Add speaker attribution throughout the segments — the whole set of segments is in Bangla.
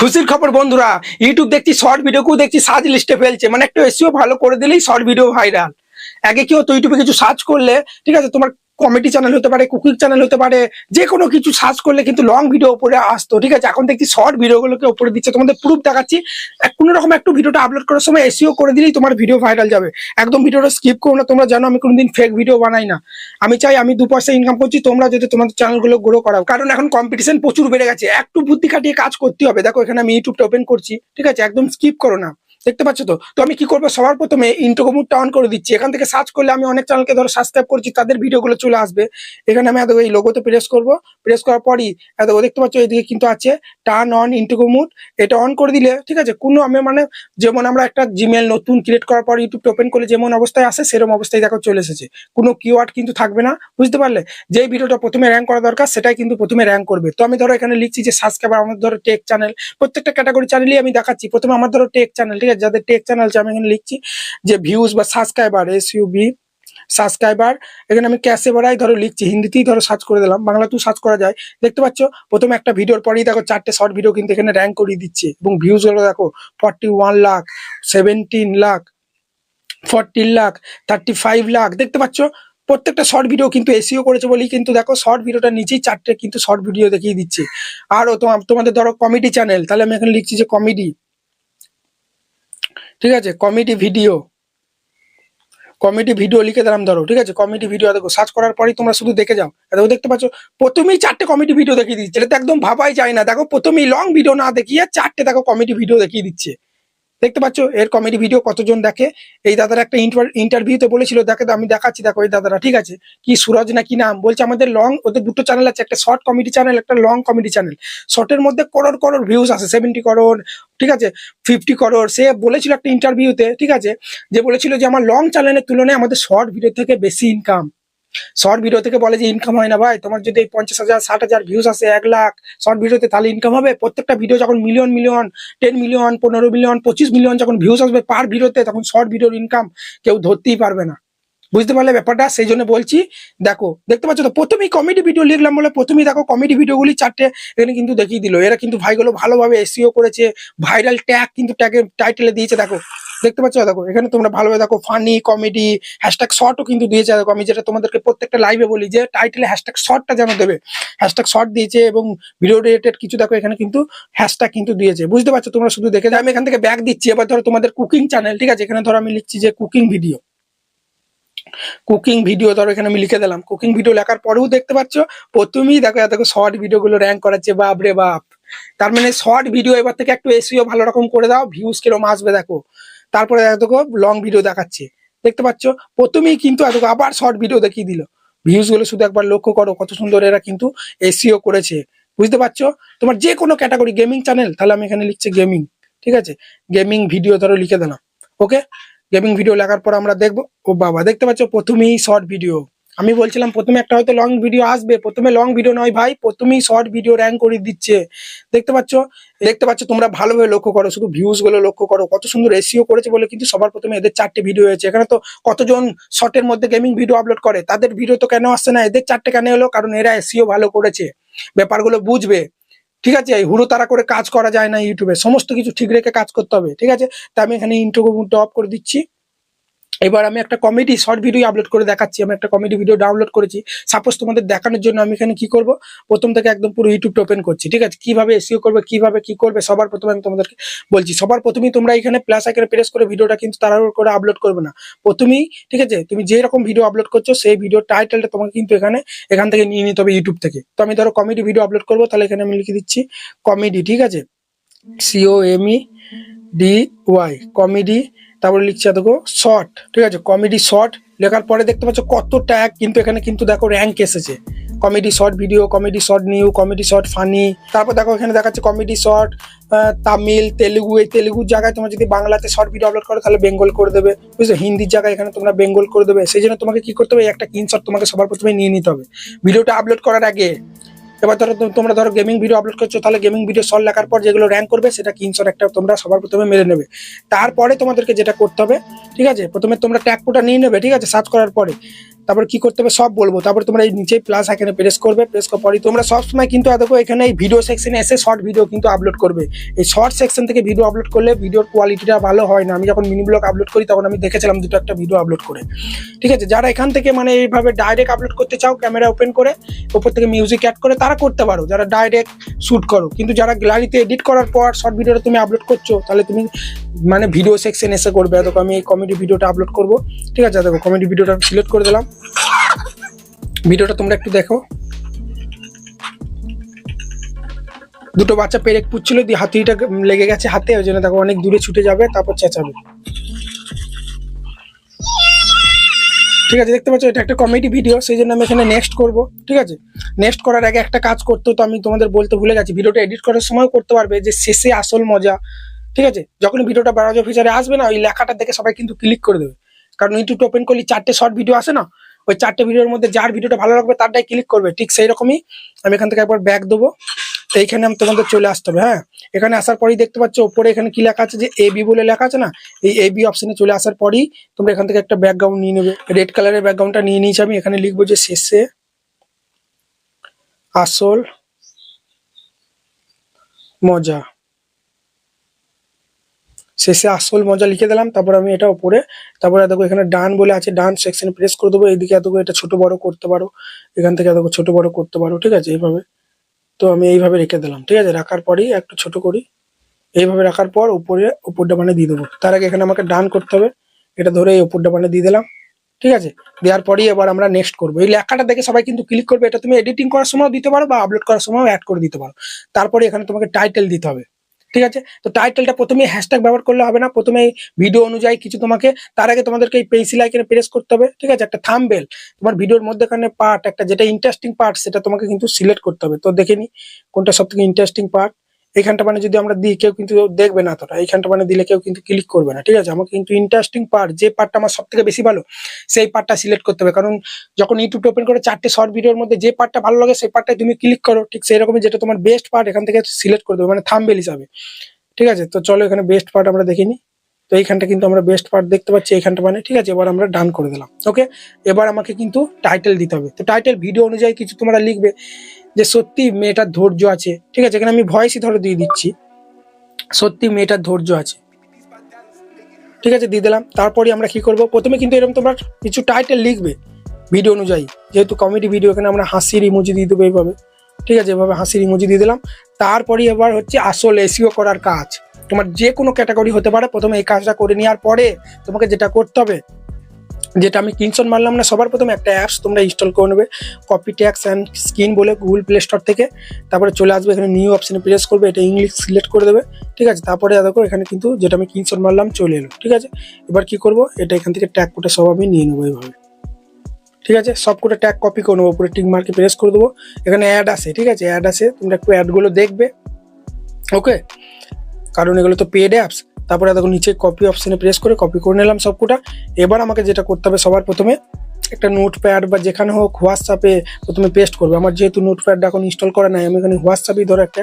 Speaker 1: খুশির খবর, বন্ধুরা ইউটিউব দেখছি শর্ট ভিডিওকেও দেখছি সার্চ লিস্টে ফেলছে। মানে একটু এসিও ভালো করে দিলেই শর্ট ভিডিও ভাইরাল আগে কি হতো ইউটিউবে কিছু সার্চ করলে, ঠিক আছে, তোমার কমেডি চ্যানেল হতে পারে কুকিং চ্যানেল হতে পারে যে কোনো কিছু সার্চ করলে কিন্তু লং ভিডিও উপরে আসতো, ঠিক আছে? এখন দেখছি শর্ট ভিডিওগুলোকে উপরে দিচ্ছে। তোমাদের প্রুফ দেখাচ্ছি। কোনো রকম একটু ভিডিওটা আপলোড করার সময় এসিও করে দিলেই তোমার ভিডিও ভাইরাল যাবে। একদম ভিডিওটা স্কিপ করো না, তোমরা জানো আমি কোনোদিন ফেক ভিডিও বানাই না। আমি চাই আমি দু পয়সা ইনকাম করছি, তোমরা যদি তোমাদের চ্যানেলগুলো গ্রো করাও। কারণ এখন কম্পিটিশন প্রচুর বেড়ে গেছে। একটু বুদ্ধি খাটিয়ে কাজ করতে হবে। দেখো, এখানে আমি ইউটিউবটা ওপেন করছি, ঠিক আছে? একদম স্কিপ করো না। দেখতে পাচ্ছ তো? তো আমি কি করব? সবার প্রথমে ইন্টোকোমুটটা অন করে দিচ্ছি। এখান থেকে সার্চ করলে আমি অনেক চ্যানেলকে ধরো সাবস্ক্রাইব করছি, তাদের ভিডিওগুলো চলে আসবে। এখানে আমি এই লোগোতে প্রেস করব। প্রেস করার পরই এত দেখতে পাচ্ছ, এদিকে কিন্তু আছে টার্ন অন ইন্টোকোমুট এটা অন করে দিলে, ঠিক আছে? কোনো আমি মানে যেমন আমরা একটা জিমেল নতুন ক্রিয়েট করার পর ইউটিউবটা ওপেন করলে যেমন অবস্থায় আসে সেরকম অবস্থায় দেখো চলে এসেছে। কোনো কিওয়ার্ড কিন্তু থাকবে না, বুঝতে পারলে? যেই ভিডিওটা প্রথমে র্যাঙ্ক করা দরকার, সেটাই কিন্তু প্রথমে র্যাঙ্ক করবে। তো আমি ধরো এখানে লিখছি যে সাবস্ক্রাইবার আমার ধরো টেক চ্যানেল প্রত্যেকটা ক্যাটাগরি চ্যানেলই আমি দেখাচ্ছি। প্রথমে আমার ধরো টেক চ্যানেল ঠিক আছে? যাদের টেক চ্যানেল আমি এখানে লিখছি যে ভিউজ বা subscriber S U B subscriber এখানে আমি ক্যাশে বাড়াই, ধরো লিখছি, হিন্দিতেই ধরো সার্চ করে দিলাম, বাংলাতেও সার্চ করা যায়। দেখতে পাচ্ছ? প্রথমে একটা ভিডিওর পরেই দেখো, চারটে শর্ট ভিডিও কিন্তু এখানে র্যাঙ্ক করিয়ে দিচ্ছে। এবং ভিউজগুলো দেখো forty one lakh seventeen lakh fourteen lakh thirty five lakh দেখতে পাচ্ছ? প্রত্যেকটা শর্ট ভিডিও কিন্তু এসিও করেছে বলেই কিন্তু দেখো শর্ট ভিডিওটা নিচেই চারটে কিন্তু শর্ট ভিডিও দেখিয়ে দিচ্ছে। আরও তোমাদের ধরো কমেডি চ্যানেল তাহলে আমি এখানে লিখছি যে কমেডি ঠিক আছে? Comedy video. কমেডি ভিডিও লিখে দিলাম ধরো, ঠিক আছে? কমেডি ভিডিও, দেখো সার্চ করার পরেই তোমরা শুধু দেখে যাও। দেখো, দেখতে পাচ্ছ, প্রথমেই চারটে কমেডি ভিডিও দেখিয়ে দিচ্ছে। এটা তো একদম ভাবাই যায় না। দেখো, প্রথমেই লং ভিডিও না দেখিয়ে চারটে, দেখো কমেডি ভিডিও দেখিয়ে দিচ্ছে। দেখতে পাচ্ছ, এর কমেডি ভিডিও কতজন দেখে? এই দাদারা একটা ইন্টারভিউতে বলেছিল, দেখে, আমি দেখাচ্ছি, দেখো, এই দাদারা, ঠিক আছে? কি সুরজ না কি নাম? বলছে, আমাদের লং ওদের দুটো চ্যানেল আছে, একটা শর্ট কমেডি চ্যানেল একটা লং কমেডি চ্যানেল শর্টের মধ্যে করোর করোর ভিউজ আছে সেভেন্টি করোর ঠিক আছে? ফিফটি করোর সে বলেছিল একটা ইন্টারভিউতে ঠিক আছে? যে বলেছিল যে, আমার লং চ্যানেলের তুলনায় আমাদের শর্ট ভিডিও থেকে বেশি ইনকাম শর্ট ভিডিও থেকে বলে যে ইনকাম হয় না ভাই, তোমার যদি পঞ্চাশ হাজার, ষাট হাজার ভিউজ আসে, এক লাখ শর্ট ভিডিওতে তাহলে ইনকাম হবে? প্রত্যেকটা ভিডিও যখন মিলিয়ন মিলিয়ন টেন মিলিয়ন পনেরো মিলিয়ন পঁচিশ মিলিয়ন যখন ভিউজ আসবে পার ভিডিওতে তখন শর্ট ভিডিওর ইনকাম কেউ ধরতেই পারবে না। বুঝতে পারলে ব্যাপারটা? সেই জন্য বলছি, দেখো, দেখতে পাচ্ছ তো, প্রথমেই কমেডি ভিডিও লিখলাম বলে প্রথমেই দেখো কমেডি ভিডিওগুলি চারটে এখানে কিন্তু দেখিয়ে দিল। এরা কিন্তু ভাইগুলো ভালোভাবে এসিও করেছে ভাইরাল ট্যাগ কিন্তু ট্যাগের টাইটেলে দিয়েছে, দেখো। দেখতে পাচ্ছ? দেখো, এখানে তোমরা ভালোভাবে দেখো ফানি কমেডি হ্যাশট্যাগ শর্টও কিন্তু দিয়েছে। দেখো, আমি যেটা তোমাদেরকে প্রত্যেকটা লাইভে বলি যে টাইটেলে হ্যাশট্যাগ শর্টটা যেন দেবে। হ্যাশট্যাগ শর্ট দিয়েছে এবং ভিডিও রিলেটেড কিছু দেখো, এখানে কিন্তু হ্যাশট্যাগ কিন্তু দিয়েছে। বুঝতে পারছ? তোমরা শুধু দেখে। আমি এখান থেকে ব্যাগ দিচ্ছি। এবার ধরো তোমাদের কুকিং চ্যানেল ঠিক আছে? এখানে ধরো আমি লিখছি যে কুকিং ভিডিও কুকিং ভিডিও ধরো এখানে আমি লিখে দিলাম। কুকিং ভিডিও লেখার পরেও দেখতে পাচ্ছ, প্রথমেই দেখো দেখো শর্ট ভিডিও গুলো র্যাঙ্ক করাচ্ছে, বাপ রে বাপ। তার মানে শর্ট ভিডিও এবার থেকে একটু এসিও ভালো রকম করে দাও ভিউজ কিরম আসবে দেখো। তারপরে দেখো লং ভিডিও দেখাচ্ছে। দেখতে পাচ্ছ, প্রথমেই কিন্তু এত আবার শর্ট ভিডিও দেখিয়ে দিল। ভিউজগুলো শুধু একবার লক্ষ্য করো, কত সুন্দর এরা কিন্তু এসিও করেছে। বুঝতে পারছ? তোমার যে কোনো ক্যাটাগরি গেমিং চ্যানেল তাহলে আমি এখানে লিখছি গেমিং ঠিক আছে? গেমিং ভিডিও ধরো লিখে দিলাম ওকে গেমিং ভিডিও লেখার পর আমরা দেখব। ও বাবা, দেখতে পাচ্ছ? প্রথমেই শর্ট ভিডিও আমি বলছিলাম, প্রথমে একটা হয়তো লং ভিডিও আসবে। প্রথমে লং ভিডিও নয় ভাই, প্রথমেই শর্ট ভিডিও র্যাঙ্ক করে দিচ্ছে। দেখতে পাচ্ছ? দেখতে পাচ্ছ, তোমরা ভালোভাবে লক্ষ্য করো, শুধু ভিউজগুলো লক্ষ্য করো। কত সুন্দর এসিও করেছে বলে কিন্তু সবার প্রথমে এদের চারটে ভিডিও হয়েছে। এখানে তো কতজন শর্টের মধ্যে গেমিং ভিডিও আপলোড করে? তাদের ভিডিও তো কেন আসছে না? এদের চারটে কেন হলো কারণ এরা এসিও ভালো করেছে। ব্যাপারগুলো বুঝবে। ঠিক আছে? এই হুড়ো তারা করে কাজ করা যায় না ইউটিউবে। সমস্ত কিছু ঠিক রেখে কাজ করতে হবে। ঠিক আছে? তা আমি এখানে ইন্টারভিউটা অফ করে দিচ্ছি। এবার আমি একটা কমেডি শর্ট ভিডিও আপলোড করে দেখাচ্ছি। আমি একটা কমেডি ভিডিও ডাউনলোড করেছি। সাপোজ তোমাদের দেখানোর জন্য আমি এখানে কি করব? প্রথম থেকে একদম পুরো ইউটিউবটা ওপেন করছি, ঠিক আছে? কীভাবে এসিও করবে, কীভাবে কি করবে, সবার প্রথমে আমি তোমাদেরকে বলছি। সবার প্রথমেই তোমরা এখানে প্লাস আইকনে প্রেস করে ভিডিওটা কিন্তু তাড়াহুড়ো করে আপলোড করবে না। প্রথমেই, ঠিক আছে? তুমি যে রকম ভিডিও আপলোড করছ, সেই ভিডিও টাইটেলটা তোমাকে কিন্তু এখানে, এখান থেকে নিয়ে নিতে হবে ইউটিউব থেকে। তো আমি ধরো কমেডি ভিডিও আপলোড করব, তাহলে এখানে আমি লিখে দিচ্ছি কমেডি ঠিক আছে? C O M E D Y comedy তারপরে লিখছি দেখো শর্ট ঠিক আছে? কমেডি শর্ট লেখার পরে দেখতে পাচ্ছ কত ট্যাগ কিন্তু এখানে কিন্তু দেখো র্যাঙ্ক এসেছে। Comedy short video comedy short new comedy short funny তারপর দেখো এখানে দেখাচ্ছে কমেডি শর্ট তামিল, তেলুগু, এই তেলুগুর জায়গায় তোমরা যদি বাংলাতে শর্ট ভিডিও আপলোড করো, তাহলে বেঙ্গল করে দেবে। বুঝছ? হিন্দির জায়গায় এখানে তোমরা বেঙ্গল করে দেবে। সেই জন্য তোমাকে কি করতে হবে? একটা স্ক্রিনশট তোমাকে সবার প্রথমে নিয়ে নিতে হবে। ভিডিওটা আপলোড করার আগে এবার ধরো তোমরা ধরো গেমিং ভিডিও আপলোড করছ, তাহলে গেমিং ভিডিও সল লেখার পর যেগুলো র্যাঙ্ক করবে সেটা কিনশন একটা তোমরা সবার প্রথমে মেরে নেবে। তারপরে তোমাদেরকে যেটা করতে হবে, ঠিক আছে? প্রথমে তোমরা ট্যাগ কোটা নিয়ে নেবে, ঠিক আছে? সার্চ করার পরে। তারপর কি করতে হবে সব বলব। তারপর তোমরা এই নিচে প্লাস এখানে প্রেস করবে প্রেস করার পরে তোমরা সবসময় কিন্তু, দেখো এখানে এই ভিডিও সেকশনে এসে শর্ট ভিডিও কিন্তু আপলোড করবে। এই শর্ট সেকশন থেকে ভিডিও আপলোড করলে ভিডিওর কোয়ালিটিটা ভালো হয় না। আমি যখন মিনি ব্লগ আপলোড করি, তখন আমি দেখেছিলাম দুটো একটা ভিডিও আপলোড করে। ঠিক আছে? যারা এখান থেকে মানে এইভাবে ডাইরেক্ট আপলোড করতে চাও ক্যামেরা ওপেন করে ওপর থেকে মিউজিক অ্যাড করে, তারা করতে পারো। যারা ডাইরেক্ট শ্যুট করো। কিন্তু যারা গ্যালারিতে এডিট করার পর শর্ট ভিডিওটা তুমি আপলোড করছ, তাহলে তুমি মানে ভিডিও সেকশন এসে করবে। দেখো আমি এই কমেডি ভিডিওটা আপলোড করব। ঠিক আছে? দেখো কমেডি ভিডিওটা সিলেক্ট করে দিলাম। ভিডিওটা তোমরা একটু দেখো। দুটো বাচ্চা পেরেক পুচ্ছিল দিয়ে হাতিটা লেগে গেছে হাতে, ওই জন্য দেখো অনেক দূরে ছুটে যাবে, তারপর চেঁচাবে। ঠিক আছে, দেখতে পাচ্ছ, এটা একটা কমেডি ভিডিও সেই জন্য আমি এখানে নেক্সট করব। ঠিক আছে? নেক্সট করার আগে একটা কাজ করতে তো আমি তোমাদের বলতে ভুলে গেছি। ভিডিওটা এডিট করার সময় করতে পারবে, যে শেষে আসল মজা। ঠিক আছে? যখন ভিডিওটা ব্রাউজার ফিচারে আসবে না, ওই লেখাটা দেখে সবাই কিন্তু ক্লিক করে দেবে। কারণ ইউটিউব ওপেন করলে চারটে শর্ট ভিডিও আসে না? ওই চারটে ভিডিওর মধ্যে যার ভিডিওটা ভালো লাগবে তারটাই ক্লিক করবে। ঠিক সেই রকমই আমি এখান থেকে একবার ব্যাক দেবো। তো এইখানে আমি তোমাদের চলে আসতে হবে হ্যাঁ? এখানে আসার পরেই দেখতে পাচ্ছ ওপরে এখানে কি লেখা আছে যে এ বি বলে লেখা আছে না? এই এ বি অপশনে চলে আসার পরেই তোমরা এখান থেকে একটা ব্যাকগ্রাউন্ড নিয়ে নেবে। রেড কালারের ব্যাকগ্রাউন্ডটা নিয়ে নিয়েছি আমি। এখানে লিখব যে শেষে আসল মজা। শেষে আসল মজা লিখে দিলাম, তারপর আমি এটা উপরে, তারপরে দেখো এখানে ডান বলে আছে ডান সেকশন প্রেস করে দেবো, এইদিকে দেখো এটা ছোট বড় করতে পারো, এখান থেকে দেখো ছোট বড় করতে পারো, ঠিক আছে, এইভাবে। তো আমি এইভাবে রেখে দিলাম, ঠিক আছে, রাখার পরেই একটু ছোট করি, এইভাবে রাখার পর উপরে, উপরটা মানে দিয়ে দেবো। তার আগে এখানে আমাকে ডান করতে হবে, এটা ধরে এই উপরটা মানে দিয়ে দিলাম, ঠিক আছে, দেওয়ার পরেই এবার আমরা নেক্সট করব। এই লেখাটা দেখে সবাই কিন্তু ক্লিক করবে, এটা তুমি এডিটিং করার সময় দিতে পারো বা আপলোড করার সময় অ্যাড করে দিতে পারো। তারপরে এখানে তোমাকে টাইটেল দিতে হবে। ঠিক আছে? তো টাইটেলটা প্রথমে হ্যাশট্যাগ ব্যবহার করলে হবে না। প্রথমে ভিডিও অনুযায়ী কিছু তোমাকে, তার আগে তোমাদেরকে এই পেন্সিল আইকনে প্রেস করতে হবে, ঠিক আছে? একটা থামবেল তোমার ভিডিওর মধ্যেখানে পার্ট একটা যেটা ইন্টারেস্টিং পার্ট সেটা তোমাকে কিন্তু সিলেক্ট করতে হবে। তো দেখে নি কোনটা সব থেকে ইন্টারেস্টিং পার্ট এইখানটা মানে যদি আমরা দিই, কেউ কিন্তু দেখবে না তোরা এইখানটা মানে দিলে কেউ কিন্তু ক্লিক করবে না, ঠিক আছে? আমাকে কিন্তু ইন্টারেস্টিং পার্ট যে পার্টটা আমার সব থেকে বেশি ভালো, সেই পার্টটা সিলেক্ট করতে হবে। কারণ যখন ইউটিউব ওপেন করে চারটে শর্ট ভিডিওর মধ্যে যে পার্টটা ভালো লাগে, সেই পার্টটাই তুমি ক্লিক করো, ঠিক সেই রকমই যেটা তোমার বেস্ট পার্ট এখান থেকে সিলেক্ট করে দেবে মানে থাম্বেল হিসাবে। ঠিক আছে? তো চলো এখানে বেস্ট পার্ট আমরা দেখিনি তো এইখানটা কিন্তু আমরা বেস্ট পার্ট দেখতে পাচ্ছি, এইখানটা মানে ঠিক আছে? এবার আমরা ডান করে দিলাম ওকে এবার আমাকে কিন্তু টাইটেল দিতে হবে। তো টাইটেল ভিডিও অনুযায়ী কিছু তোমরা লিখবে। যে সত্যি মেয়েটার ধৈর্য আছে, ঠিক আছে? এখানে আমি ভয়েসই ধরে দিয়ে দিচ্ছি। সত্যি মেয়েটার ধৈর্য আছে। ঠিক আছে, দিয়ে দিলাম। তারপরে আমরা কি করব? প্রথমে কিন্তু এরকম তোমরা কিছু টাইটেল লিখবে ভিডিও অনুযায়ী। যেহেতু কমেডি ভিডিও এখানে আমরা হাসির ইমোজি দিয়ে দেবো এইভাবে ঠিক আছে, এভাবে হাসির ইমোজি দিয়ে দিলাম। তারপরে এবার হচ্ছে আসল এসিও করার কাজ। তোমার যে কোনো ক্যাটাগরি হতে পারে। প্রথমে এই কাজটা করে নেওয়ার পরে তোমাকে যেটা করতে হবে যেটা আমি কিনশন মারলাম না, সবার প্রথমে একটা অ্যাপস তোমরা ইনস্টল করে নেবে কপি ট্যাক্স অ্যান্ড স্ক্রিন বলে গুগল প্লে স্টোর থেকে। তারপরে চলে আসবে, এখানে নিউ অপশানে প্রেস করবে, এটা ইংলিশ সিলেক্ট করে দেবে, ঠিক আছে? তারপরে দেখো, এখানে কিন্তু যেটা আমি কিনশন মারলাম চলে এলো, ঠিক আছে? এবার কি করব? এটা এখান থেকে ট্যাগ কোটা সব আমি নিয়ে নেব এইভাবে, ঠিক আছে? সব করে ট্যাগ কপি করে নেব পুরো টিক মার্কে প্রেস করে দেবো। এখানে অ্যাড আছে, ঠিক আছে? অ্যাড আছে, তোমরা একটু অ্যাডগুলো দেখবে ওকে কারণ এগুলো তো পেড অ্যাপস তারপরে দেখো নিচে কপি অপশানে প্রেস করে কপি করে নিলাম সবকটা। এবার আমাকে যেটা করতে হবে সবার প্রথমে একটা নোট প্যাড বা যেখানে হোক হোয়াটসঅ্যাপে প্রথমে পেস্ট করবে। আমার যেহেতু নোট প্যাডটা এখন ইনস্টল করা নাই, আমি এখানে হোয়াটসঅ্যাপেই ধরো একটা,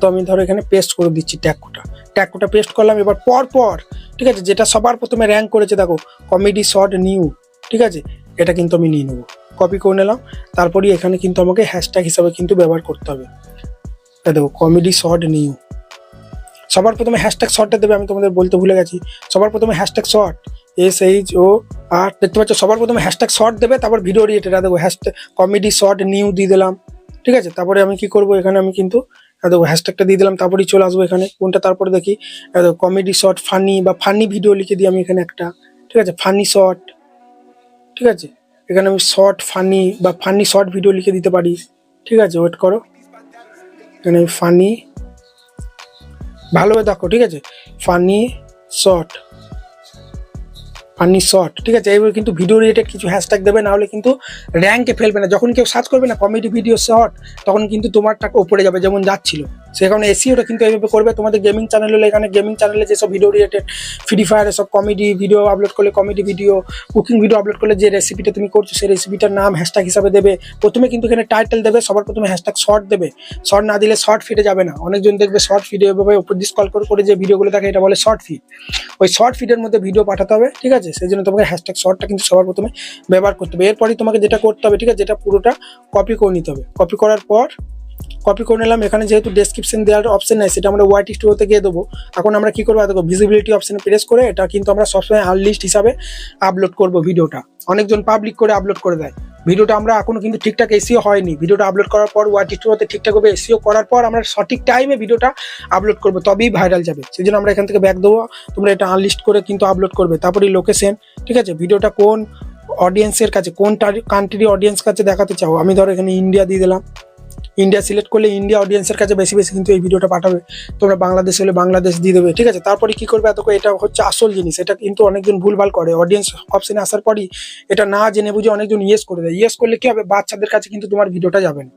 Speaker 1: তো আমি ধরো এখানে পেস্ট করে দিচ্ছি ট্যাগটা ট্যাগটা পেস্ট করলাম, এবার পর পর, ঠিক আছে, যেটা সবার প্রথমে র্যাঙ্ক করেছে, দেখো কমেডি শর্ট নিউ ঠিক আছে, এটা কিন্তু আমি নিয়ে নেব। কপি করে নিলাম তারপরে এখানে কিন্তু আমাকে হ্যাশট্যাগ হিসাবে কিন্তু ব্যবহার করতে হবে। দেখো কমেডি শর্ট নিউ সবার প্রথমে হ্যাশট্যাগ শর্টটা দেবে, আমি তোমাদের বলতে ভুলে গেছি। সবার প্রথমে hashtag short S H O R দেখতে পাচ্ছ? সবার প্রথমে হ্যাশট্যাগ শর্ট দেবে, তারপর ভিডিও রিলেটেড দেবো। হ্যাশট্যাগ কমেডি শর্ট নিউ দিয়ে দিলাম। ঠিক আছে? তারপরে আমি কি করব? এখানে আমি কিন্তু দেখো হ্যাশট্যাগটা দিয়ে দিলাম, তারপরেই চলে আসব এখানে। কোনটা? তারপরে দেখি দেখো কমেডি শর্ট ফানি বা ফানি ভিডিও লিখে দিই আমি এখানে একটা। ঠিক আছে? ফানি শর্ট ঠিক আছে? এখানে আমি শর্ট ফানি বা ফানি শর্ট ভিডিও লিখে দিতে পারি। ঠিক আছে? ওয়েট করো। এখানে আমি ফানি ভালোভাবে দেখো ঠিক আছে? ফানি শর্ট ফানি শর্ট ঠিক আছে? এইভাবে কিন্তু ভিডিও রিলেটেড কিছু হ্যাশট্যাগ দেবে না হলে কিন্তু র্যাঙ্কে ফেলবে না। যখন কেউ সার্চ করবে না কমেডি ভিডিও শর্ট তখন কিন্তু তোমার টাকা উপরে যাবে, যেমন যাচ্ছিল। সে কারণে এসিওটা কিন্তু এইভাবে করবে। তোমাদের গেমিং চ্যানেল হলে এখানে গেমিং চ্যানেলে যেসব ভিডিও রিলেটেড ফ্রি ফায়ার সব কমেডি ভিডিও আপলোড করলে comedy video cooking video upload করলে যে রেসিপিটা তুমি করছ সেই রেসিপিটার নাম হ্যাশট্যাগ হিসাবে দেবে। প্রথমে কিন্তু এখানে টাইটেল দেবে, সবার প্রথমে হ্যাশট্যাগ শর্ট দেবে। শর্ট না দিলে শর্ট ফিটে যাবে না। অনেকজন দেখবে শর্ট ফিডে এভাবে উপর দিয়ে স্কল করে যে ভিডিওগুলো দেখে এটা বলে শর্ট ফিড ওই শর্ট ফিডের মধ্যে ভিডিও পাঠাতে হবে, ঠিক আছে? সেই জন্য তোমাকে হ্যাশট্যাগ শর্টটা কিন্তু সবার প্রথমে ব্যবহার করতে হবে। এরপরই তোমাকে যেটা করতে হবে, ঠিক আছে? যেটা পুরোটা কপি করে নিতে হবে। কপি করার পর কপি করে নিলাম। এখানে যেহেতু ডেসক্রিপশন দেওয়ার অপশন নাই, সেটা আমরা ওয়াইটি স্টুডিওতে গিয়ে দেবো। এখন আমরা কি করব? দেখো ভিজিবিলিটি অপশনে প্রেস করে এটা কিন্তু আমরা সবসময় আনলিস্ট হিসাবে আপলোড করব ভিডিওটা। অনেকজন পাবলিক করে আপলোড করে দেয়। ভিডিওটা আমরা এখনও কিন্তু ঠিকঠাক এসিও হয়নি। ভিডিওটা আপলোড করার পর ওয়াইটি স্টুডিওতে ঠিকঠাকভাবে এসিও করার পর আমরা সঠিক টাইমে ভিডিওটা আপলোড করব। তবেই ভাইরাল যাবে। সেই জন্য আমরা এখান থেকে ব্যাক দেবো। তোমরা এটা আনলিস্ট করে কিন্তু আপলোড করবে। তারপরে লোকেশন ঠিক আছে? ভিডিওটা কোন অডিয়েন্সের কাছে, কোন কান্ট্রি অডিয়েন্স কাছে দেখাতে চাও? আমি ধরো এখানে ইন্ডিয়া দিয়ে দিলাম। ইন্ডিয়া সিলেক্ট করলে ইন্ডিয়া অডিয়েন্সের কাছে বেশি বেশি কিন্তু এই ভিডিওটা পাঠাবে। তোমরা বাংলাদেশ হলে বাংলাদেশ দিয়ে দেবে, ঠিক আছে? তারপরে কি করবে? এত এটা হচ্ছে আসল জিনিস। এটা কিন্তু অনেকজন ভুলভাল করে। অডিয়েন্স অপশনে আসার পরই এটা না জেনে বুঝে অনেকজন ইয়েস করে দেয়। ইয়েস করলে কি হবে? বাচ্চাদের কাছে কিন্তু তোমার ভিডিওটা যাবে না।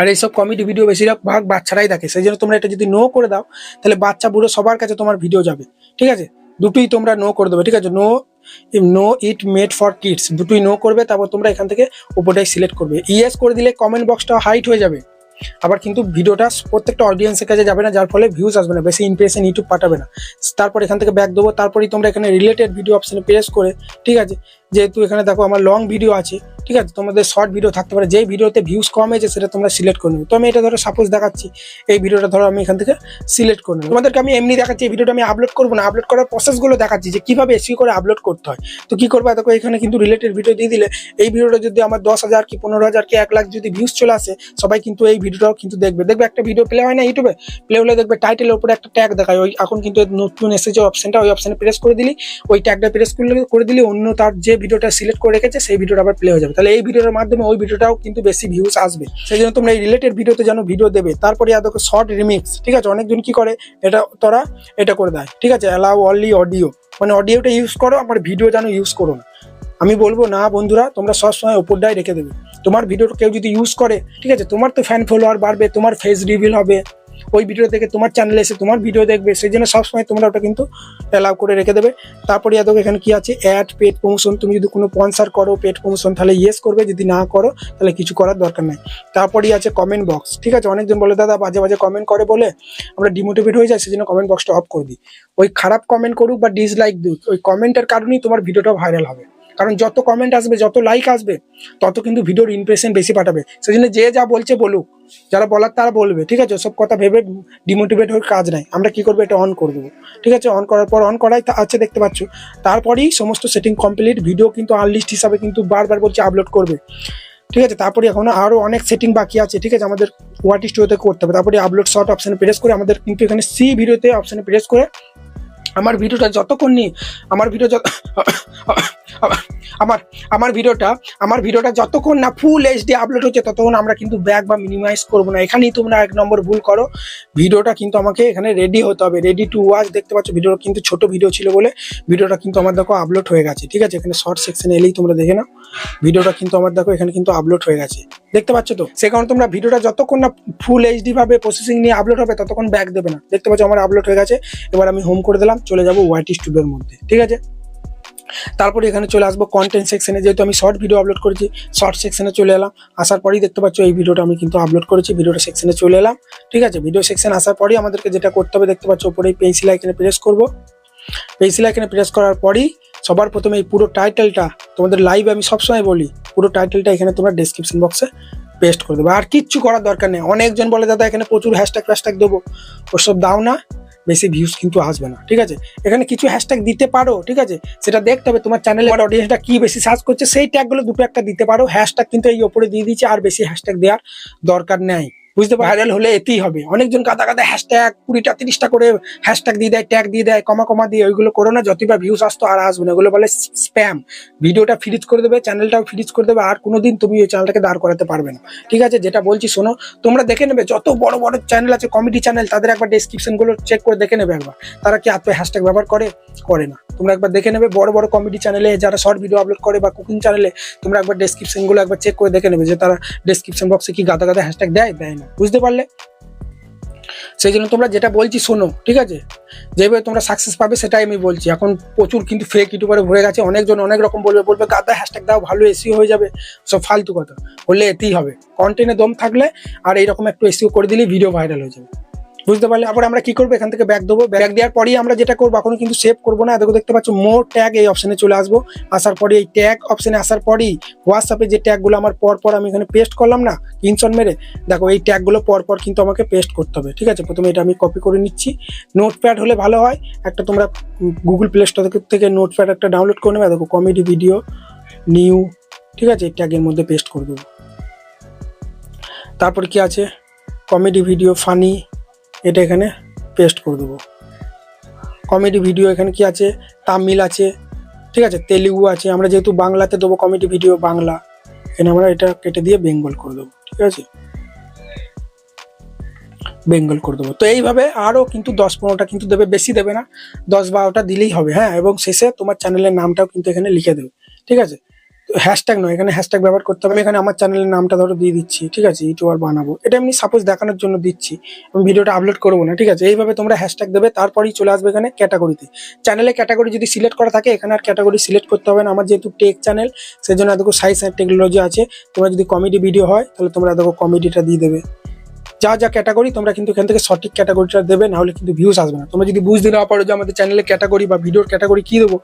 Speaker 1: আর এইসব কমেডি ভিডিও বেশিরভাগ ভাগ বাচ্চারাই দেখে। সেই জন্য তোমরা এটা যদি নো করে দাও, তাহলে বাচ্চা বুড়ো সবার কাছে তোমার ভিডিও যাবে। ঠিক আছে? দুটোই তোমরা নো করে দেবে। ঠিক আছে? No no it made for kids দুটোই নো করবে, তারপর তোমরা এখান থেকে উপরটাই সিলেক্ট করবে। ইয়েস করে দিলে কমেন্ট বক্সটা হাইট হয়ে যাবে। আবার কিন্তু ভিডিওটা প্রত্যেকটা অডিয়েন্সের কাছে যাবে না, যার ফলে ভিউজ আসবে না, বেশি ইমপ্রেশন ইউটিউব পাঠাবে না। তারপর এখান থেকে ব্যাক দেবো, তারপরেই তোমরা এখানে রিলেটেড ভিডিও অপশানে প্রেস করে, ঠিক আছে? যেহেতু এখানে দেখো আমার লং ভিডিও আছে, ঠিক আছে? তোমাদের শর্ট ভিডিও থাকতে পারে। যেই ভিডিওতে ভিউজ কম হয়েছে, সেটা তোমরা সিলেক্ট করে নেবে। তো আমি এটা ধরো সাপোজ দেখাচ্ছি, এই ভিডিওটা ধরো আমি এখান থেকে সিলেক্ট করে নেব। তোমাদেরকে আমি এমনি দেখাচ্ছি, এই ভিডিওটা আমি আপলোড করব না। আপলোড করার প্রসেসগুলো দেখাচ্ছি যে কীভাবে এসি করে আপলোড করতে হয়। তো কী করব? দেখো এখানে কিন্তু রিলেটেড ভিডিও দিয়ে দিলে, এই ভিডিওটা যদি আমার দশ হাজার কি পনেরো হাজার কি এক লাখ যদি ভিউজ চলে আসে, সবাই কিন্তু এই ভিডিওটাও কিন্তু দেখবে। দেখবে একটা ভিডিও প্লে হয় না ইউটিউবে প্লে হলে দেখবে টাইটেলের উপরে একটা ট্যাগ দেখায়। ওই এখন কিন্তু নতুন এসেছে অপশনটা ওই অপশানে প্রেস করে দিলি, ওই ট্যাগটা প্রেস করলে, করে দিলি, অন্য তার যে ভিডিওটা সিলেক্ট করে রেখেছে, সেই ভিডিওটা আবার প্লে হয়ে যাবে। তাহলে এই ভিডিওর মাধ্যমে ওই ভিডিওটাও কিন্তু বেশি ভিউজ আসবে। সেই জন্য তোমরা এই রিলেটেড ভিডিওতে যেন ভিডিও দেবে। তারপরে দেখো শর্ট রিমিক্স ঠিক আছে? অনেকজন কি করে? এটা তোরা এটা করে দেয়, ঠিক আছে? অ্যালাউ অনলি অডিও মানে অডিওটা ইউজ করো, আমার ভিডিও যেন ইউজ করো না। আমি বলব, না বন্ধুরা, তোমরা সবসময় ওপরটাই রেখে দেবে। তোমার ভিডিওটা কেউ যদি ইউজ করে, ঠিক আছে? তোমার তো ফ্যান ফলোয়ার বাড়বে, তোমার ফেস রিভিল হবে। ওই ভিডিও থেকে তোমার চ্যানেলে এসে তোমার ভিডিও দেখবে। সেই জন্য সবসময় তোমরা ওটা কিন্তু অ্যালাউ করে রেখে দেবে। তারপরে এত এখানে কি আছে? অ্যাড পেড প্রমোশন তুমি যদি কোনো স্পন্সার করো পেড প্রমোশন তাহলে ইয়েস করবে। যদি না করো, তাহলে কিছু করার দরকার নাই। তারপরেই আছে কমেন্ট বক্স ঠিক আছে? অনেকজন বলে, দাদা, বাজে বাজে কমেন্ট করে বলে আমরা ডিমোটিভেট হয়ে যাই সেই জন্য কমেন্ট বক্সটা অফ করে দিই। ওই খারাপ কমেন্ট করুক বা ডিসলাইক দিক, ওই কমেন্টের কারণেই তোমার ভিডিওটা ভাইরাল হবে। কারণ যত কমেন্ট আসবে, যত লাইক আসবে, তত কিন্তু ভিডিওর ইমপ্রেশন বেশি পাঠাবে। সেই জন্য যে যা বলছে বলুক, যারা বলার তারা বলবে, ঠিক আছে? সব কথা ভেবে ডিমোটিভেট হয়ে কাজ নাই। আমরা কি করব? এটা অন করে দেবো। ঠিক আছে? অন করার পর অন করাই আছে, দেখতে পাচ্ছ। তারপরেই সমস্ত সেটিং কমপ্লিট ভিডিও কিন্তু আনলিস্ট হিসাবে কিন্তু বারবার বলছে আপলোড করবে। ঠিক আছে? তারপরে এখন আরও অনেক সেটিং বাকি আছে, ঠিক আছে? আমাদের ওয়াটি স্টুডিওতে করতে হবে। তারপরে আপলোড শর্ট অপশানে প্রেস করে আমাদের কিন্তু এখানে সি ভিডিওতে অপশানে প্রেস করে আমার ভিডিওটা যতক্ষণ নিয়ে আমার ভিডিও যত আমার আমার ভিডিওটা আমার ভিডিওটা যতক্ষণ না ফুল এইচডি আপলোড হচ্ছে, ততক্ষণ আমরা কিন্তু ব্যাক বা মিনিমাইজ করব না। এখানেই তোমরা এক নম্বর ভুল করো। ভিডিওটা কিন্তু আমাকে এখানে রেডি হতে হবে। রেডি টু ওয়াচ দেখতে পাচ্ছ, ভিডিওটা কিন্তু ছোট ভিডিও ছিল বলে ভিডিওটা কিন্তু আমার দেখো আপলোড হয়ে গেছে, ঠিক আছে? এখানে শর্ট সেকশনে এলেই তোমরা দেখে নাও। ভিডিওটা কিন্তু আমার দেখো এখানে কিন্তু আপলোড হয়ে গেছে। দেখতে পাচ্ছ তো? সে কারণে তোমরা ভিডিওটা যতক্ষণ না ফুল এইচডি ভাবে প্রসেসিং নিয়ে আপলোড হবে, ততক্ষণ ব্যাক দেবে না। দেখতে পাচ্ছ, আমার আপলোড হয়ে গেছে। এবার আমি হোম করে দিলাম, চলে যাব ওয়াইটি স্টুডিওর মধ্যে, ঠিক আছে? তারপরে এখানে চলে আসব কন্টেন্ট সেকশনে যেহেতু আমি শর্ট ভিডিও আপলোড করেছি শর্ট সেকশনে চলে এলাম। আসার পরেই দেখতে পাচ্ছ এই ভিডিওটা আমি কিন্তু আপলোড করেছি ভিডিওটা সেকশনে চলে এলাম। ঠিক আছে? ভিডিও সেকশন আসার পরেই আমাদেরকে যেটা করতে হবে, দেখতে পাচ্ছ উপরে পেন্সিল আইকনে প্রেস করব। পেন্সিল আইকনে প্রেস করার পরেই সবার প্রথমে এই পুরো টাইটেলটা তোমাদের লাইভ আমি সবসময় বলি, পুরো টাইটেলটা এখানে তোমরা ডেসক্রিপশন বক্সে পেস্ট করে দেবো। আর কিচ্ছু করার দরকার নেই। অনেকজন বলে, দাদা, এখানে প্রচুর হ্যাশট্যাগ ফ্যাশট্যাগ দেবো। ওসব দাও না। বেশি ভিউজ কিন্তু আসবে না, ঠিক আছে? এখানে কিছু হ্যাশট্যাগ দিতে পারো, ঠিক আছে? সেটা দেখতে হবে তোমার চ্যানেলে আমার অডিয়েন্সটা কি বেশি সার্চ করছে, সেই ট্যাগগুলো দুটো একটা দিতে পারো হ্যাশট্যাগ কিন্তু এই ওপরে দিয়ে দিচ্ছে আর বেশি হ্যাশট্যাগ দেওয়ার দরকার নেই। বুঝতে ভাইরাল হলে এতেই হবে। অনেকজন কাদা কাদা হ্যাশট্যাগ কুড়িটা, তিরিশটা করে হ্যাশট্যাগ দিয়ে দেয় ট্যাগ দিয়ে দেয়, কমা কমা দিয়ে ওইগুলো করো না, যতই বা ভিউজ আসতো আর আসবে না। ওগুলো বলে স্প্যাম ভিডিওটা ফ্রিজ করে দেবে চ্যানেলটাও ফ্রিজ করে দেবে, আর কোনোদিন তুমি ওই চ্যানেলটাকে দাঁড় করাতে পারবে না। ঠিক আছে? যেটা বলছি শোনো, তোমরা দেখে নেবে, যত বড় বড় চ্যানেল আছে কমেডি চ্যানেল তাদের একবার ডেসক্রিপশনগুলো চেক করে দেখে নেবে একবার। তারা কি আত্ম হ্যাশট্যাগ ব্যবহার করে? করে না। তোমরা একবার দেখে নেবে, বড় বড় কমেডি চ্যানেলে যারা শর্ট ভিডিও আপলোড করে বা কুকিং চ্যানেলে তোমরা একবার ডেসক্রিপশনগুলো একবার চেক করে দেখে নেবে যে তারা ডেসক্রিপশন বক্সে কি গাদা গাদা হ্যাশট্যাগ দেয়? দেয় না। বুঝতে পারলে? সেই জন্য তোমরা যেটা বলছি শোনো, ঠিক আছে? যেভাবে তোমরা সাকসেস পাবে সেটাই আমি বলছি। এখন প্রচুর কিন্তু ফেক ইউটিউবারে ভরে গেছে, অনেকজন অনেক রকম বলবে বলবে, গাদা হ্যাশট্যাগ দাও, ভালো এসিও হয়ে যাবে। সব ফালতু কথা। বললে এতেই হবে। কন্টেন্টে দম থাকলে আর এইরকম একটু এসিও করে দিলেই ভিডিও ভাইরাল হয়ে যাবে। বুঝতে পারলে? আবার আমরা কি করব? এখান থেকে ব্যাগ দেবো। ব্যাগ দেওয়ার পরেই আমরা যেটা করব, এখন কিন্তু সেভ করব না। দেখো, দেখতে পাচ্ছ মোর ট্যাগ এই অপশনে চলে আসব। আসার পরে এই ট্যাগ অপশনে আসার পরেই হোয়াটসঅ্যাপে যে ট্যাগগুলো আমার পর পর আমি এখানে পেস্ট করলাম না ইনশন মেরে, দেখো, এই ট্যাগগুলো পর পর কিন্তু আমাকে পেস্ট করতে হবে। ঠিক আছে? প্রথমে এটা আমি কপি করে নিচ্ছি। নোটপ্যাড হলে ভালো হয়। একটা তোমরা গুগল প্লে স্টোর থেকে নোটপ্যাড একটা ডাউনলোড করে নেবে। দেখো কমেডি ভিডিও নিউ ঠিক আছে? এই ট্যাগের মধ্যে পেস্ট করে দেবো। তারপর কি আছে? কমেডি ভিডিও ফানি এটা এখানে পেস্ট করে দেবো। কমেডি ভিডিও এখানে কি আছে? তামিল আছে, ঠিক আছে? তেলেগু আছে। আমরা যেহেতু বাংলাতে দেবো কমেডি ভিডিও বাংলা, এখানে আমরা এটা কেটে দিয়ে বেঙ্গল করে দেবো, ঠিক আছে? বেঙ্গল করে দেবো। তো এইভাবে আরও কিন্তু দশ পনেরোটা কিন্তু দেবে, বেশি দেবে না। দশ বারোটা দিলেই হবে হ্যাঁ? এবং শেষে তোমার চ্যানেলের নামটাও কিন্তু এখানে লিখে দেবে, ঠিক আছে? হ্যাশট্যাগ নয়, এখানে হ্যাশট্যাগ ব্যবহার করতে হবে। এখানে আমার চ্যানেলের নামটা ধরো দিয়ে দিচ্ছি, ঠিক আছে? ইউটিউবার বানাবো। এটা এমনি সাপোজ দেখানোর জন্য দিচ্ছি। আমি ভিডিওটা আপলোড করব না, ঠিক আছে? এইভাবে তোমরা হ্যাশট্যাগ দেবে, তারপরেই চলে আসবে এখানে ক্যাটাগরিতে চ্যানেলে ক্যাটাগরি যদি সিলেক্ট করা থাকে, এখানে আর ক্যাটাগরি সিলেক্ট করতে হবে না। আমার যেহেতু টেক চ্যানেল সেই জন্য দেখো সাইন্স অ্যান্ড টেকনোলজি আছে। তোমরা যদি কমেডি ভিডিও হয়, তাহলে তোমরা দেখো কমেডিটা দিয়ে দেবে। যা যা ক্যাটাগরি তোমরা কিন্তু এখান থেকে সঠিক ক্যাটাগরিটা দেবে, না হলে কিন্তু ভিউজ আসবে না। তোমরা যদি বুঝতে না পারো যে আমাদের চ্যানেলের ক্যাটাগরি বা ভিডিওর ক্যাটাগরি কী দেবো,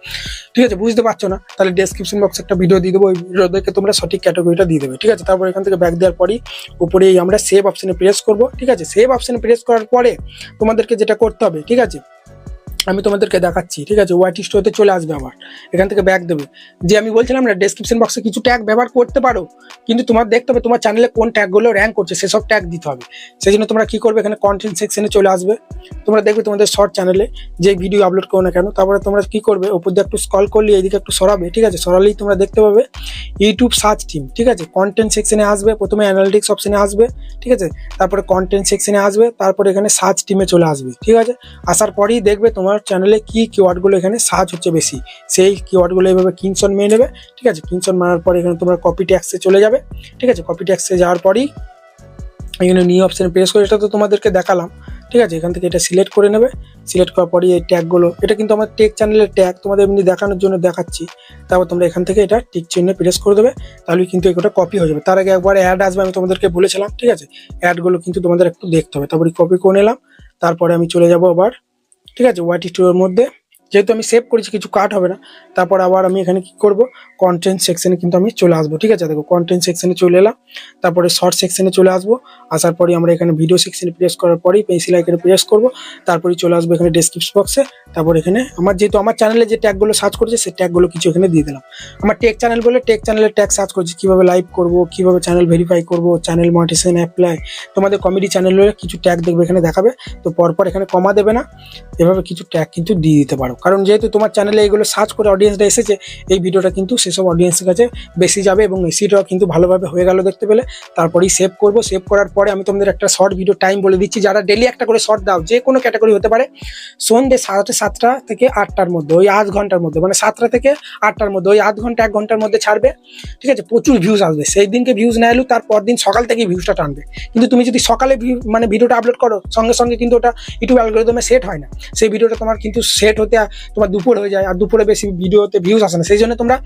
Speaker 1: ঠিক আছে, বুঝতে পারছ না, তাহলে ডেসক্রিপশন বক্সে একটা ভিডিও দিয়ে দেবো, ওই ভিডিও দেখে তোমরা সঠিক ক্যাটাগরিটা দিয়ে দেবে, ঠিক আছে? তারপর এখান থেকে ব্যাক দেওয়ার পরই উপরে আমরা সেভ অপশানে প্রেস করব, ঠিক আছে? সেভ অপশানে প্রেস করার পরে তোমাদেরকে যেটা করতে হবে, ঠিক আছে? আমি তোমাদেরকে দেখাচ্ছি, ঠিক আছে? ওয়াইটি স্টোরতে চলে আসবে আবার। এখান থেকে ব্যাগ দেবে। যে আমি বলছিলাম না ডেসক্রিপশন বক্সে কিছু ট্যাগ ব্যবহার করতে পারো, কিন্তু তোমার দেখতে হবে তোমার চ্যানেলে কোন ট্যাগগুলো র্যাঙ্ক করছে, সেসব ট্যাগ দিতে হবে। সেই জন্য তোমরা কি করবে, এখানে কন্টেন্ট সেকশনে চলে আসবে। তোমরা দেখবে তোমাদের শর্ট চ্যানেলে যে ভিডিও আপলোড করো না কেন, তারপরে তোমরা কি করবে, ওপর দিয়ে একটু স্কল করলে এইদিকে একটু সরাবে, ঠিক আছে? সরালেই তোমরা দেখতে পাবে ইউটিউব সার্চ টিম ঠিক আছে? কন্টেন্ট সেকশনে আসবে, প্রথমে অ্যানালিটিক্স অপশনে আসবে, ঠিক আছে? তারপরে কন্টেন্ট সেকশনে আসবে, তারপরে এখানে সার্চ টিমে চলে আসবে, ঠিক আছে? আসার পরেই দেখবে তোমার চ্যানেলে কি কিওয়ার্ডগুলো এখানে সার্চ হচ্ছে বেশি? সেই কিওয়ার্ডগুলো এইভাবে কিনশন মেয়ে নেবে, ঠিক আছে? কিনশন মারার পরে এখানে তোমরা কপি ট্যাক্সে চলে যাবে, ঠিক আছে? কপি ট্যাক্সে যাওয়ার পরেই এখানে নিউ অপশানে প্রেস করে, এটা তো তোমাদেরকে দেখালাম, ঠিক আছে? এখান থেকে এটা সিলেক্ট করে নেবে সিলেক্ট করার পরে এই ট্যাগগুলো এটা কিন্তু আমার টেক চ্যানেলের ট্যাগ তোমাদের এমনি দেখানোর জন্য দেখাচ্ছি। তারপর তোমরা এখান থেকে এটা টিক চিহ্নে প্রেস করে দেবে তাহলে কিন্তু এটা কপি হয়ে যাবে। তার আগে একবার অ্যাড আসবে, আমি তোমাদেরকে বলেছিলাম, ঠিক আছে? অ্যাডগুলো কিন্তু তোমাদের একটু দেখতে হবে, তারপরে কপি করে নিলাম, তারপরে আমি চলে যাব আবার ঠিক আছে ওয়াইটি স্টোরের মধ্যে। যেহেতু আমি সেভ করেছি, কিছু কাট হবে না। তারপর আবার আমি এখানে কি করব? কন্টেন্ট সেকশনে কিন্তু আমি চলে আসব, ঠিক আছে? দেখো কন্টেন্ট সেকশনে চলে এলাম। তারপরে শর্ট সেকশনে চলে আসব। আসার পরে আমরা এখানে ভিডিও সেকশনে প্রেস করার পরেই পেন্সিল আইকনে প্রেস করব। তারপরে চলে আসব এখানে ডেসক্রিপশন বক্সে তারপর এখানে আমার যেহেতু আমার চ্যানেলে যে ট্যাগগুলো সার্চ করেছে, সেই ট্যাগগুলো কিছু এখানে দিয়ে দিলাম। আমার টেক চ্যানেল বলে টেক চ্যানেলের ট্যাগ সার্চ করছি, কীভাবে লাইভ করব, কীভাবে চ্যানেল ভেরিফাই করব চ্যানেল মনিটাইজেশন অ্যাপ্লাই তোমাদের কমেডি চ্যানেলের কিছু ট্যাগ দেখবে, এখানে দেখাবে। তো পরপর এখানে কমা দেবে না। এভাবে কিছু ট্যাগ কিন্তু দিয়ে দিতে পারো। কারণ যেহেতু তোমার চ্যানেলে এগুলো সার্চ করে অডিয়েন্সটা এসেছে, এই ভিডিওটা কিন্তু সেসব অডিয়েন্সের কাছে বেশি যাবে এবং এসিটাও কিন্তু ভালোভাবে হয়ে গেল দেখতে পেলে। তারপরেই সেভ করব। সেভ করার পরে আমি তোমাদের একটা শর্ট ভিডিও টাইম বলে দিচ্ছি। যারা ডেলি একটা করে শর্ট দাও, যে কোনো ক্যাটাগরি হতে পারে সন্ধ্যে সাড়ে সাতটা থেকে আটটার মধ্যে, ওই আধ ঘণ্টার মধ্যে মানে সাতটা থেকে আটটার মধ্যে, ওই আধ ঘণ্টা, এক ঘণ্টার মধ্যে ছাড়বে। ঠিক আছে? প্রচুর ভিউজ আসবে। সেই দিনকে ভিউজ না এলেও তার পর দিন সকাল থেকে ভিউজটা টানবে। কিন্তু তুমি যদি সকালে মানে ভিডিওটা আপলোড করো, সঙ্গে সঙ্গে কিন্তু ওটা ইউটিউব অ্যালগোরিদমে সেট হয় না। সেই ভিডিওটা তোমার কিন্তু সেট হতে তোমার দুপুর হয়ে যায়, আর দুপুরে বেশি ভিডিওতে ভিউজ আসে না। সেই জন্য তোমরা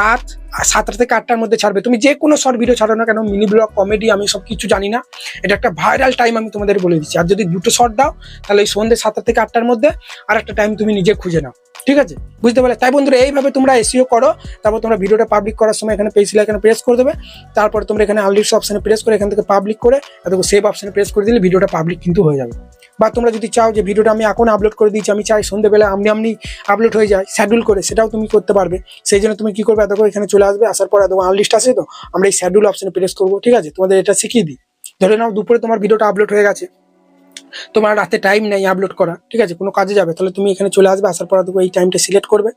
Speaker 1: রাত সাতটা থেকে আটটার মধ্যে ছাড়বে। তুমি যে কোনো শর্ট ভিডিও ছাড়ো না কেন মিনি ব্লগ কমেডি আমি সব কিছু জানি না। এটা একটা ভাইরাল টাইম আমি তোমাদের বলে দিচ্ছি। আর যদি দুটো শর্ট দাও, তাহলে ওই সন্ধ্যে সাতটা থেকে আটটার মধ্যে আর একটা টাইম তুমি নিজে খুঁজে নাও। ঠিক আছে? বুঝতে পারলে? তাই বন্ধুরা, এইভাবে তোমরা এসিও করো, তারপর তোমরা ভিডিওটা পাবলিক করার সময় এখানে পেন্সিল এখানে প্রেস করে দেবে, তারপর তোমরা এখানে আনলিস্ট অপশানে প্রেস করে এখান থেকে পাবলিক করে দেখো সেভ অপশানে প্রেস করে দিলে ভিডিওটা পাবলিক কিন্তু হয়ে যাবে। বা তোমরা যদি চাও যে ভিডিওটা আমি এখন আপলোড করে দিচ্ছি আমি চাই সন্ধ্যেবেলা আমনি আমনি আপলোড হয়ে যায় শ্যাডুল করে, সেটাও তুমি করতে পারবে। সেই জন্য তুমি কি করবে? দেখো এখানে চলে আসবে, আসার পর দেখো আনলিস্ট আছে তো, আমরা এই শ্যাডুল অপশানে প্রেস করব, ঠিক আছে? তোমাদের এটা শিখিয়ে দিই। ধরে নাও দুপুরে তোমার ভিডিওটা আপলোড হয়ে গেছে। তোমার রাতে টাইম নেই আপলোড করা, ঠিক আছে? কোনো কাজে যাবে। তাহলে তুমি এখানে চলে আসবে, আসার পর দেখো এই টাইমটা সিলেক্ট করবে।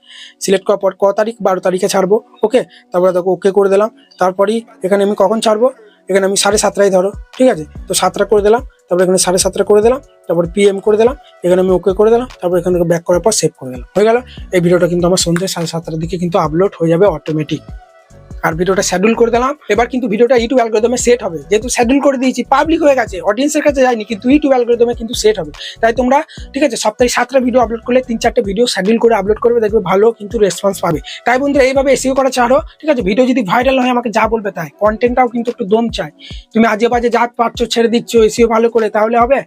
Speaker 1: সিলেক্ট করার পর ক তারিখ? বারো তারিখে ছাড়বো ওকে তারপরে দেখো ওকে করে দিলাম। তারপরেই এখানে আমি কখন ছাড়বো? এখানে আমি সাড়ে সাতটায় ধরো, ঠিক আছে? তো সাতটা করে দিলাম, তারপরে এখানে সাড়ে সাতটা করে দিলাম, তারপর পিএম করে দিলাম, এখানে আমি ওকে করে দিলাম, তারপর এখানে ব্যাক করার পর সেভ করে দিলাম। হয়ে গেল। এই ভিডিওটা কিন্তু আমার সন্ধ্যে সাড়ে সাতটার দিকে কিন্তু আপলোড হয়ে যাবে অটোমেটিক আর ভিডিওটা শিডিউল করে দিলাম। এবার কিন্তু ভিডিওটা ইউটিউব অ্যালগোরিদমে সেট হবে। যেহেতু শিডিউল করে দিয়েছি পাবলিক হয়ে গেছে অডিয়েন্সের কাছে যায়নি, কিন্তু ইউটিউব অ্যালগোরিদমে কিন্তু সেট হবে। তাই তোমরা, ঠিক আছে, সপ্তাহে সাতটা ভিডিও আপলোড করলে তিন চারটে ভিডিও শিডিউল করে আপলোড করবে, দেখবে ভালো কিন্তু রেসপন্স পাবে। তাই বন্ধুরা, এইভাবে এসিও করা ছাড়ো, ঠিক আছে? ভিডিও যদি ভাইরাল হয়, আমাকে যা বলবে তাই। কন্টেন্টটাও কিন্তু একটু দম চাই। তুমি আজে বাজে যা পাচ্ছ, ছেড়ে দিচ্ছ এসিও ভালো করে, তাহলে হবে?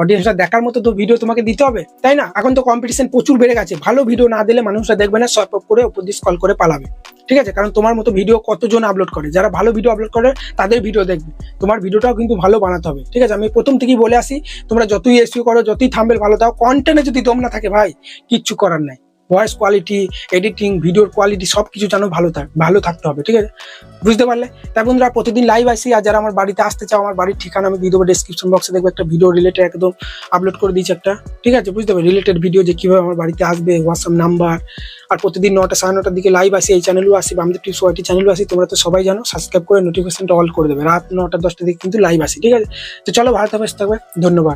Speaker 1: অডিয়েন্সরা দেখার মতো তো ভিডিও তোমাকে দিতে হবে? তাই না? এখন তো কম্পিটিশন প্রচুর বেড়ে গেছে। ভালো ভিডিও না দিলে মানুষরা দেখবে না, সব করে উপর দিয়ে স্কল করে পালাবে। ঠিক আছে? কারণ তোমার মতো ভিডিও কতজন আপলোড করে? যারা ভালো ভিডিও আপলোড করে, তাদের ভিডিও দেখবে। তোমার ভিডিওটাও কিন্তু ভালো বানাতে হবে। ঠিক আছে? আমি প্রথম থেকেই বলে আসি, তোমরা যতই এসিও করো, যতই থাম্বেল ভালো দাও কন্টেন্টে যদি দম না থাকে, ভাই, কিচ্ছু করার নাই। ভয়েস কোয়ালিটি এডিটিং ভিডিওর কোয়ালিটি সব কিছু যেন ভালো থাক, ভালো থাকতে হবে, ঠিক আছে? বুঝতে পারলে? তাই বন্ধুরা, প্রতিদিন লাইভ আসি, আর যারা আমার বাড়িতে আসতে চাও, আমার বাড়ির ঠিকানা আমি দিয়ে দেবো ডিসক্রিপশন বক্সে দেখব একটা ভিডিও রিলেটেড একদম আপলোড করে দিয়েছি একটা, ঠিক আছে? বুঝতে পারবে রিলেটেড ভিডিও যে কীভাবে আমার বাড়িতে আসবে হোয়াটসঅ্যাপ নাম্বার আর প্রতিদিন নটা সাড়ে নটার দিকে লাইভ আসি, এই চ্যানেলও আসি আমাদের টিপস ওয়াইটি চ্যানেলও আসি, তোমরা তো সবাই জানো সাবস্ক্রাইব করে নোটিফিকেশনটা অল করে দেবে, রাত নটা দশটার দিকে কিন্তু লাইভ আসি, ঠিক আছে? তো চলো, ভালো থাকবে থাকবে, ধন্যবাদ।